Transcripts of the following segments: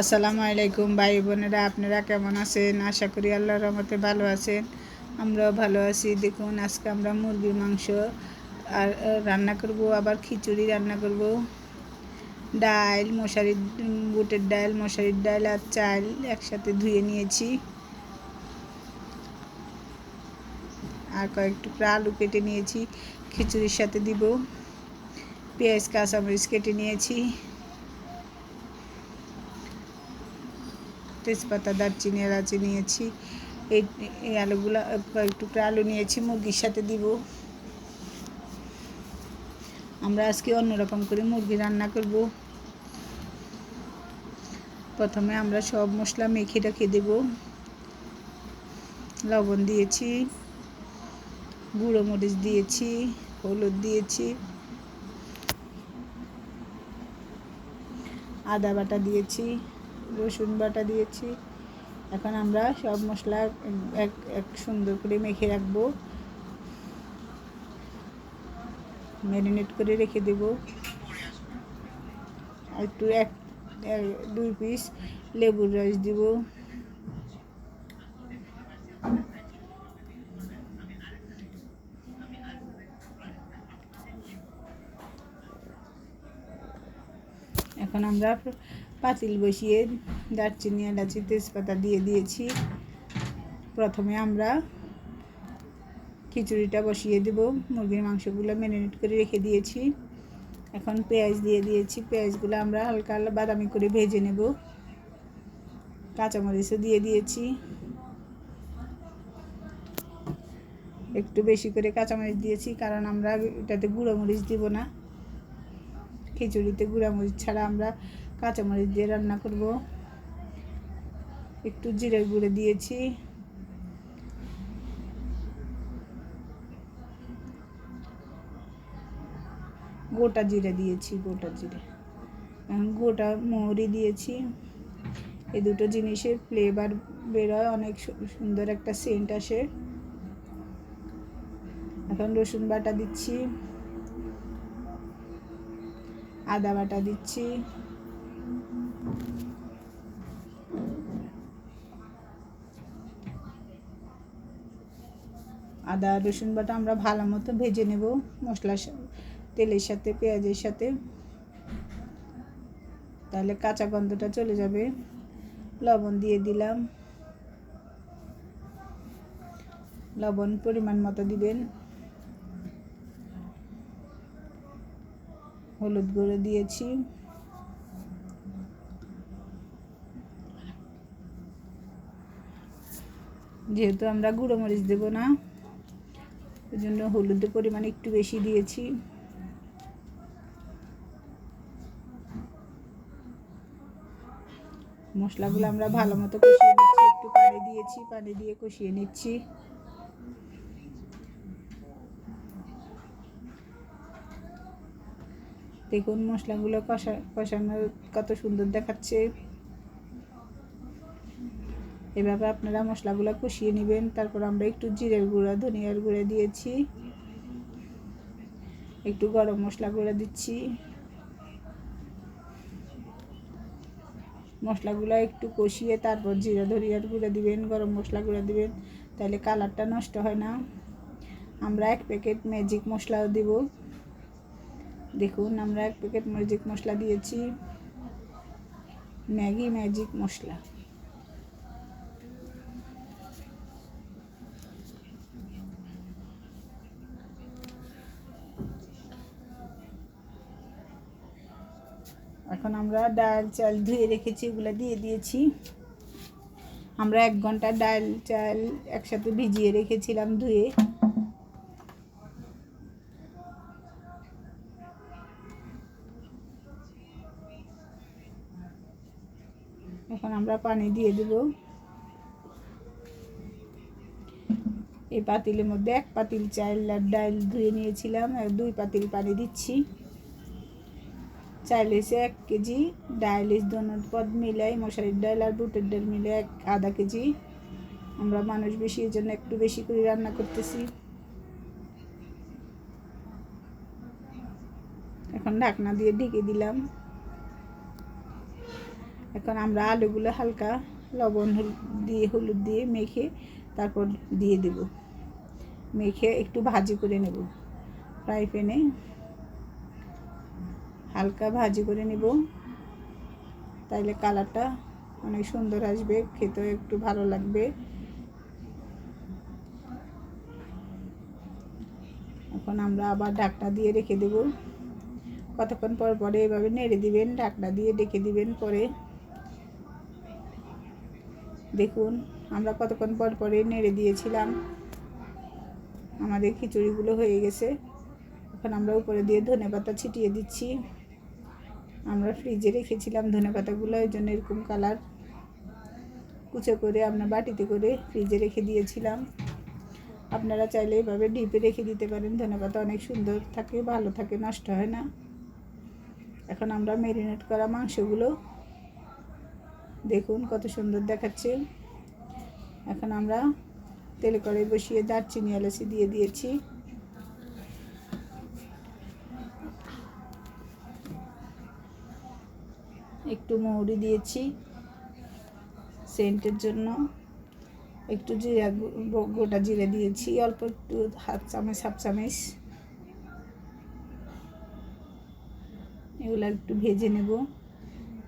আসসালামু আলাইকুম ভাই বোনেরা, আপনারা কেমন আছেন? আশা করি আল্লাহর রহমতে ভালো আছেন। আমরাও ভালো আছি। দেখুন, আজকে আমরা মুরগির মাংস আর রান্না করব, আবার খিচুড়ি রান্না করব। ডাল, মশারির বুটের ডাল, মশারির ডাল আর চাল একসাথে ধুয়ে নিয়েছি। আর কয়েকটু আলু কেটে নিয়েছি। খিচুড়ির সাথে দিব। পেঁয়াজ, কাঁচামরিচ কেটে নিয়েছি। তেজপাতা, দারচিনি, এলাচি নিয়েছি। এই আলুগুলো কয়েক টুকরা আলু নিয়েছি, মুরগির সাথে দিব। আমরা আজকে অন্যরকম করে মুরগি রান্না করব। প্রথমে আমরা সব মশলা মেখে রেখে দেব। লবণ দিয়েছি, গুঁড়ো মরিচ দিয়েছি, হলুদ দিয়েছি, আদা বাটা দিয়েছি। রসুন বাটা দিয়েছি। এখন আমরা সব মশলা এক এক সুন্দর করে মেখে রাখব। ম্যারিনেট করে রেখে দেব। একটু এক দুই পিস লেবুর রস দিব। এখন আমরা পাতিল বসিয়ে দারচিনি, এলাচি, তেজপাতা দিয়ে দিয়েছি। প্রথমে আমরা খিচুড়িটা বসিয়ে দেব। মুরগির মাংসগুলো ম্যারিনেট করে রেখে দিয়েছি। এখন পেঁয়াজ দিয়ে দিয়েছি। পেঁয়াজগুলো আমরা হালকা হালকা বাদামি করে ভেজে নেব। কাঁচামরিচও দিয়ে দিয়েছি। একটু বেশি করে কাঁচামরিচ দিয়েছি, কারণ আমরা এটাতে গুঁড়ো মরিচ দিব না। খিচুড়িতে গুঁড়ামরিচ ছাড়া আমরা কাঁচামরিচ দিয়ে রান্না করব। একটু জিরে গুঁড়ো দিয়েছি। গোটা জিরে দিয়েছি, গোটা জিরে। গোটা মৌরি দিয়েছি। এই দুটো জিনিসের ফ্লেভার বেরোয় অনেক সুন্দর একটা সেন্ট আসে। এখন রসুন বাটা দিচ্ছি। আদা বাটা দিচ্ছি। আদা, রসুন বাটা আমরা ভালো মতো ভেজে নেব মশলার তেলের সাথে, পেঁয়াজের সাথে। তাহলে কাঁচা গন্ধটা চলে যাবে। লবণ দিয়ে দিলাম। লবণ পরিমাণ মতো দিবেন। হলুদ গুঁড়ো দিয়েছি। যেহেতু আমরা গুঁড়ো মরিচ দেবো না ওই জন্য হলুদের পরিমাণ একটু বেশি দিয়েছি। মশলাগুলো আমরা ভালো মতো কষিয়ে নিচ্ছি, একটু পানি দিয়েছি, পানি দিয়ে কষিয়ে নিচ্ছি। দেখুন মশলাগুলো কষা কষানো কত সুন্দর দেখাচ্ছে। এভাবে আপনারা মশলাগুলো কষিয়ে নেবেন। তারপর আমরা একটু জিরের গুঁড়া, ধনিয়ার গুঁড়া দিয়েছি। একটু গরম মশলা গুঁড়া দিচ্ছি। মশলাগুলো একটু কষিয়ে তারপর জিরা, ধনিয়ার গুঁড়া দিবেন, গরম মশলা গুঁড়া দিবেন। তাহলে কালারটা নষ্ট হয় না। আমরা এক প্যাকেট ম্যাজিক মশলাও দিব। দেখুন, আমরা এক প্যাকেট ম্যাজিক মশলা দিয়েছি। Maggi magic masala. এখন আমরা ডাল, চাল ধুয়ে রেখেছি এগুলো দিয়ে দিয়েছি। আমরা এক ঘণ্টা ডাল, চাল একসাথে ভিজিয়ে রেখেছিলাম ধুয়ে। আমরা পানি দিয়ে দেব। এই পাতিলের মধ্যে এক পাতিল চাল আর ডাল ধুয়ে নিয়েছিলাম দুই পাতিল পানি দিচ্ছি। চাল এসে এক কেজি ডাল দোনোর পদ মিলাই, মশারির ডাল আর বুটের ডাল মিলে এক আধা কেজি। আমরা মানুষ বেশি, এই জন্য একটু বেশি করে রান্না করতেছি। এখন ঢাকনা দিয়ে ঢেকে দিলাম। এখন আমরা আলুগুলো হালকা লবণ দিয়ে হলুদ দিয়ে মেখে তারপর দিয়ে দেব। মেখে একটু ভাজি করে নেব। ফ্রাই প্যানে হালকা ভাজি করে নেব। তাইলে কালারটা অনেক সুন্দর আসবে, খেতেও একটু ভালো লাগবে। এখন আমরা আবার ঢাকনা দিয়ে রেখে দেব। কতক্ষণ পর পরে এভাবে নেড়ে দিবেন, ঢাকনা দিয়ে ডেকে দিবেন পরে। দেখুন, আমরা কতক্ষণ পর পরে নেড়ে দিয়েছিলাম। আমাদের খিচুড়িগুলো হয়ে গেছে। এখন আমরা উপরে দিয়ে ধনে পাতা ছিটিয়ে দিচ্ছি। আমরা ফ্রিজে রেখেছিলাম ধনে পাতাগুলো ওই জন্য এরকম কালার। কুচো করে আমরা বাটিতে করে ফ্রিজে রেখে দিয়েছিলাম। আপনারা চাইলে এভাবে ডিপে রেখে দিতে পারেন। ধনে পাতা অনেক সুন্দর থাকে, ভালো থাকে, নষ্ট হয় না। এখন আমরা ম্যারিনেট করা মাংসগুলো দেখুন কত সুন্দর দেখাচ্ছে। এখন আমরা তেলে কড়াই বসিয়ে দারচিনি, এলাচি দিয়ে দিয়েছি। একটু মৌরি দিয়েছি সেন্টের জন্য। একটু জিরা গোটা জিরে দিয়েছি, অল্প একটু হাফ চামচ হাফ চামচ। এগুলো একটু ভেজে নেব।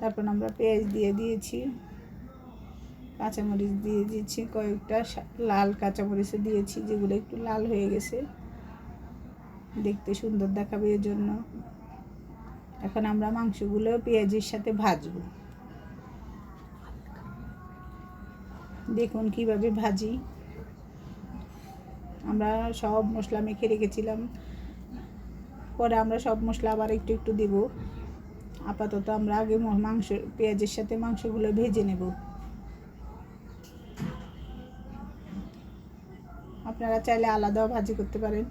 তারপর আমরা পেঁয়াজ দিয়ে দিয়েছি, কাঁচামরিচ দিয়ে দিয়েছি, কয়েকটা লাল কাঁচামরিচও দিয়েছি, যেগুলো একটু লাল হয়ে গেছে। দেখতে সুন্দর দেখাবে এর জন্য। এখন আমরা মাংসগুলো পেঁয়াজের সাথে ভাজবো। দেখুন কীভাবে ভাজি। আমরা সব মশলা মেখে রেখেছিলাম। পরে আমরা সব মশলা আবার একটু একটু দেব। আপাতত আমরা আগে মাংস, পেঁয়াজের সাথে মাংসগুলো ভেজে নেব। আপনারা চাইলে আলাদাও ভাজি করতে পারেন।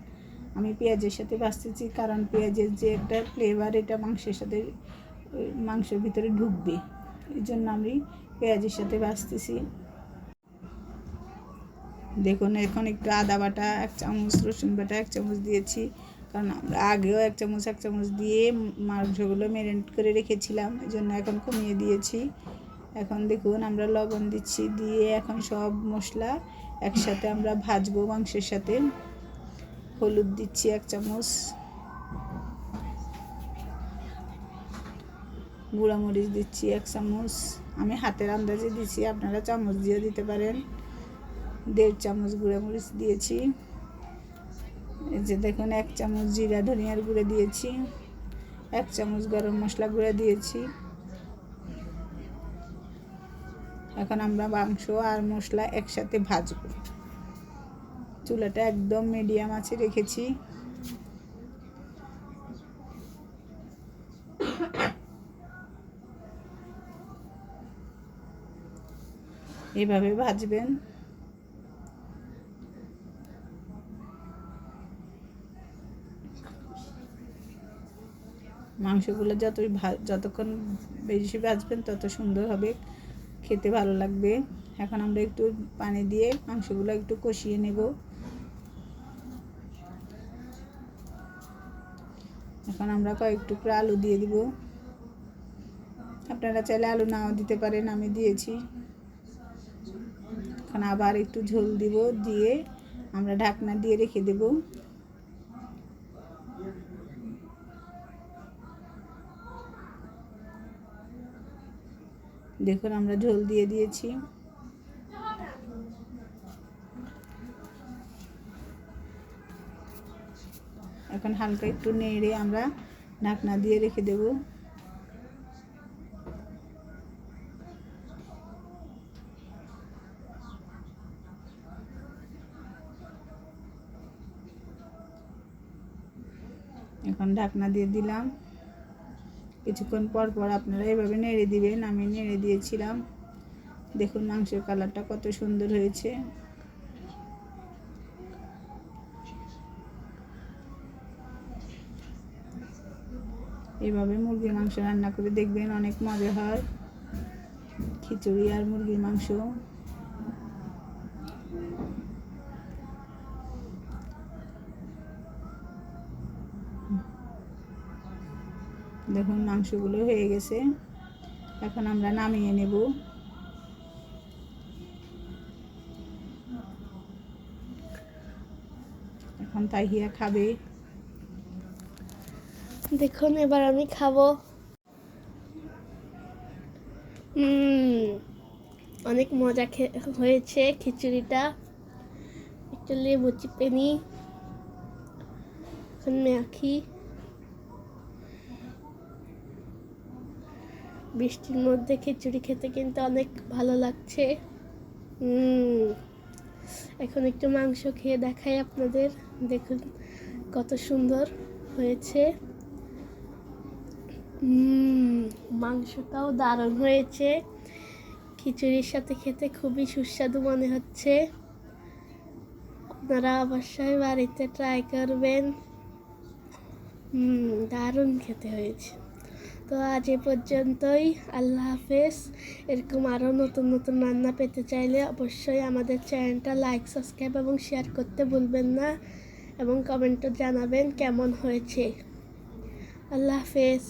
আমি পেঁয়াজের সাথে ভাজতেছি কারণ পেঁয়াজের যে একটা ফ্লেভার এটা মাংসের সাথে, মাংসের ভিতরে ঢুকবে। এই জন্য আমি পেঁয়াজের সাথে ভাজতেছি। দেখুন, এখন একটু আদা বাটা, এক চামচ রসুন বাটা, এক চামচ দিয়েছি। কারণ আমরা আগেও এক চামচ এক চামচ দিয়ে মাংসগুলো ম্যারিনেট করে রেখেছিলাম, এই জন্য এখন কমিয়ে দিয়েছি। এখন দেখুন, আমরা লবণ দিচ্ছি, দিয়ে এখন সব মশলা একসাথে আমরা ভাজবো মাংসের সাথে। হলুদ দিচ্ছি এক চামচ। গুঁড়ামরিচ দিচ্ছি এক চামচ। আমি হাতের আন্দাজে দিচ্ছি আপনারা চামচ দিয়ে দিতে পারেন। দেড় চামচ গুঁড়ামরিচ দিয়েছি। এই যে দেখুন, এক চামচ জিরা ধনিয়ার গুঁড়ো দিয়েছি, এক চামচ গরম মশলা গুঁড়ো দিয়েছি। এখন আমরা মাংস আর মশলা একসাথে ভাজবো। চুলাটা একদম মিডিয়াম আছে রেখেছি। এভাবে ভাজবেন। মাংসগুলো যতই ভা- যতক্ষণ বেশি ভাজবেন তত সুন্দর হবে, খেতে ভালো লাগবে। এখন আমরা একটু পানি দিয়ে মাংসগুলো একটু কষিয়ে নেব। এখন আমরা কয়েক টুকরো আলু দিয়ে দিব। আপনারা চাইলে আলু নাও দিতে পারেন, আমি দিয়েছি। এখন আবার একটু ঝোল দিব, দিয়ে আমরা ঢাকনা দিয়ে রেখে দেব। দেখুন, আমরা ঝোল দিয়ে দিয়েছি। এখন হালকা একটু নেড়ে আমরা ঢাকনা দিয়ে রেখে দেব। এখন ঢাকনা দিয়ে দিলাম। কিছুক্ষণ পর পর আপনারা এভাবে নেড়ে দিবেন, আমি নেড়ে দিয়েছিলাম। দেখুন মাংসের কালারটা কত সুন্দর হয়েছে। এভাবে মুরগির মাংস রান্না করে দেখবেন অনেক মজা হয়। খিচুড়ি আর মুরগির মাংস। দেখুন, মাংসগুলো হয়ে গেছে। এখন আমরা নামিয়ে নেব। এখন তাহিয়া খাবে। দেখুন, এবার আমি খাব। অনেক মজা হয়েছে খিচুড়িটা। একটু লেবু চিপে এখন মাখি। বৃষ্টির মধ্যে খিচুড়ি খেতে কিন্তু অনেক ভালো লাগছে। এখন একটু মাংস খেয়ে দেখাই আপনাদের। দেখুন কত সুন্দর হয়েছে। মাংসটাও দারুণ হয়েছে। খিচুড়ির সাথে খেতে খুবই সুস্বাদু মনে হচ্ছে। আপনারা অবশ্যই বাড়িতে ট্রাই করবেন। দারুণ খেতে হয়েছে। তো আজ এ পর্যন্তই। আল্লাহ হাফেজ। এরকম আরও নতুন নতুন রান্না পেতে চাইলে অবশ্যই আমাদের চ্যানেলটা লাইক, সাবস্ক্রাইব এবং শেয়ার করতে ভুলবেন না এবং কমেন্টও জানাবেন কেমন হয়েছে। আল্লাহ হাফেজ।